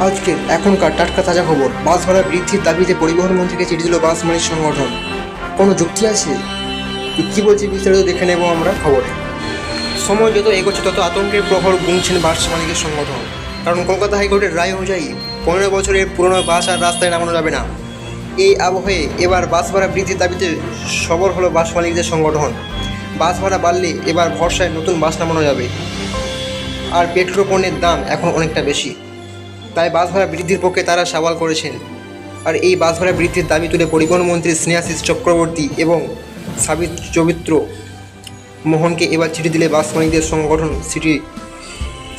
আজকের এখনকার টাটকা তাজা খবর। বাস ভাড়া বৃদ্ধির দাবিতে পরিবহন মন্ত্রীকে চিঠি দিল বাস মালিক সংগঠন। কোনো যুক্তি আছে? কি বলছে বিস্তারিত দেখে নেব আমরা খবরে। সময় যত এগোচ্ছে তত আতঙ্কের প্রহর গুনছেন বাস মালিকের সংগঠন। কারণ কলকাতা হাইকোর্টের রায় অনুযায়ী পনেরো বছরের পুরনো বাস আর রাস্তায় নামানো যাবে না। এই আবহে এবার বাস ভাড়া বৃদ্ধির দাবিতে সবর হলো বাস মালিকদের সংগঠন। বাস ভাড়া বাড়লে এবার ভরসায় নতুন বাস নামানো যাবে। আর পেট্রোল পণ্যের দাম এখন অনেকটা বেশি। তাই বাস ভাড়া বৃদ্ধির পক্ষে তারা সওয়াল করেছেন। আর এই বাস ভাড়া বৃদ্ধির দাবি তুলে পরিবহন মন্ত্রী স্নেহাশিস চক্রবর্তী এবং সাবিত চবিত্র মোহনকে এবার চিঠি দিলে বাস মালিকদের সংগঠন সিটি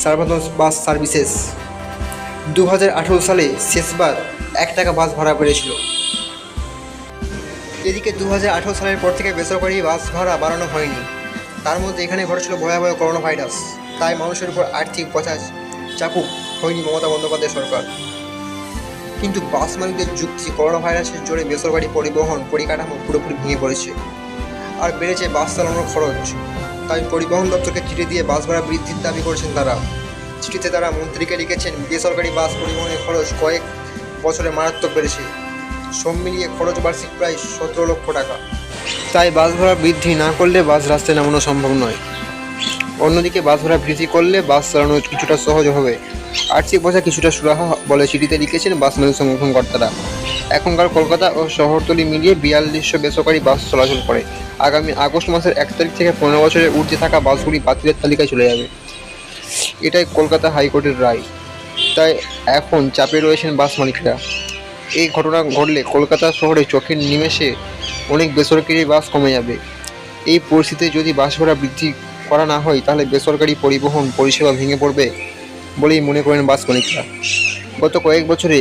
সার্ভাতন বাস সার্ভিসেস। দু হাজার আঠেরো সালে শেষবার এক টাকা বাস ভাড়া বেড়েছিল। এদিকে দু হাজার আঠেরো সালের পর থেকে বেসরকারি বাস ভাড়া বাড়ানো হয়নি। তার মধ্যে এখানে ঘটেছিল ভয়াবহ করোনা ভাইরাস তাই মানুষের উপর আর্থিক পচাজ চাপু হয়নি মমতা বন্দ্যোপাধ্যায় সরকার। কিন্তু বাস মালিকদের যুক্তি করোনা ভাইরাসের জোরে বেসরকারি পরিবহন পরিকাঠামো পুরোপুরি ভেঙে পড়েছে। আর বেড়েছে বাস চালানোর খরচ। তাই পরিবহন দপ্তরকে চিঠি দিয়ে বাস ভাড়া বৃদ্ধির দাবি করেছেন তারা। চিঠিতে তারা মন্ত্রীকে লিখেছেন, বেসরকারি বাস পরিবহনের খরচ কয়েক বছরে মারাত্মক বেড়েছে। সব মিলিয়ে খরচ বার্ষিক প্রায় সতেরো লক্ষ টাকা। তাই বাস ভাড়া বৃদ্ধি না করলে বাস রাস্তায় নামানো সম্ভব নয়। অন্যদিকে বাস ভাড়া বৃদ্ধি করলে বাস চালানো কিছুটা সহজ হবে। আর্থিক বোঝা কিছুটা সুরাহা বলে চিঠিতে লিখেছেন বাস মালিক সংগঠন কর্তারা। এখনকার কলকাতা ও শহরতলি মিলিয়ে বিয়াল্লিশশো বেসরকারি বাস চলাচল করে। আগামী আগস্ট মাসের এক তারিখ থেকে পনেরো বছরের ঊর্ধ্বে থাকা বাসগুলি বাতিলের তালিকায় চলে যাবে। এটাই কলকাতা হাইকোর্টের রায়। তাই এখন চাপে রয়েছেন বাস মালিকরা। এই ঘটনা ঘটলে কলকাতা শহরে চোখের নিমেষে অনেক বেসরকারি বাস কমে যাবে। এই পরিস্থিতিতে যদি বাস ভাড়া বৃদ্ধি করা না হয়, তাহলে বেসরকারি পরিবহন পরিষেবা ভেঙে পড়বে বলেই মনে করেন বাস মালিকরা গত কয়েক বছরে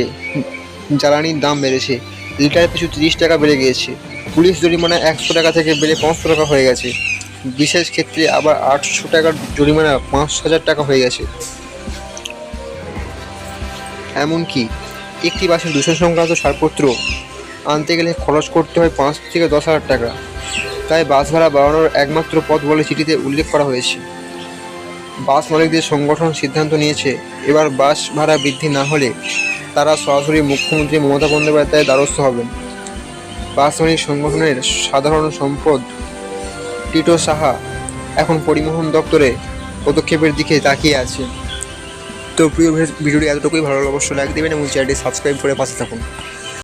জ্বালানির দাম বেড়েছে, লিটার পিছু তিরিশ টাকা বেড়ে গিয়েছে। পুলিশ জরিমানা একশো টাকা থেকে বেড়ে পাঁচশো টাকা হয়ে গেছে। বিশেষ ক্ষেত্রে আবার আটশো টাকার জরিমানা পাঁচ হাজার টাকা হয়ে গেছে। এমনকি একটি বাসের দূষণ সংক্রান্ত ছাড়পত্র আনতে গেলে খরচ করতে হয় পাঁচ থেকে দশ হাজার টাকা। তাই বাস ভাড়া বাড়ানোর একমাত্র পথ বলে চিঠিতে উল্লেখ করা হয়েছে। বাস মালিকদের সংগঠন সিদ্ধান্ত নিয়েছে, এবার বাস ভাড়া বৃদ্ধি না হলে তারা সরাসরি মুখ্যমন্ত্রী মমতা বন্দ্যোপাধ্যায়ের দ্বারস্থ হবেন। বাস মালিক সংগঠনের সাধারণ সম্পদ টিটো সাহা এখন পরিবহন দপ্তরে পদক্ষেপের দিকে তাকিয়ে আছে। তো প্রিয় ভিডিওটি এতটুকুই। ভালো অবশ্যই লাইক দেবেন এবং চ্যানেলটি সাবস্ক্রাইব করে পাশে থাকুন।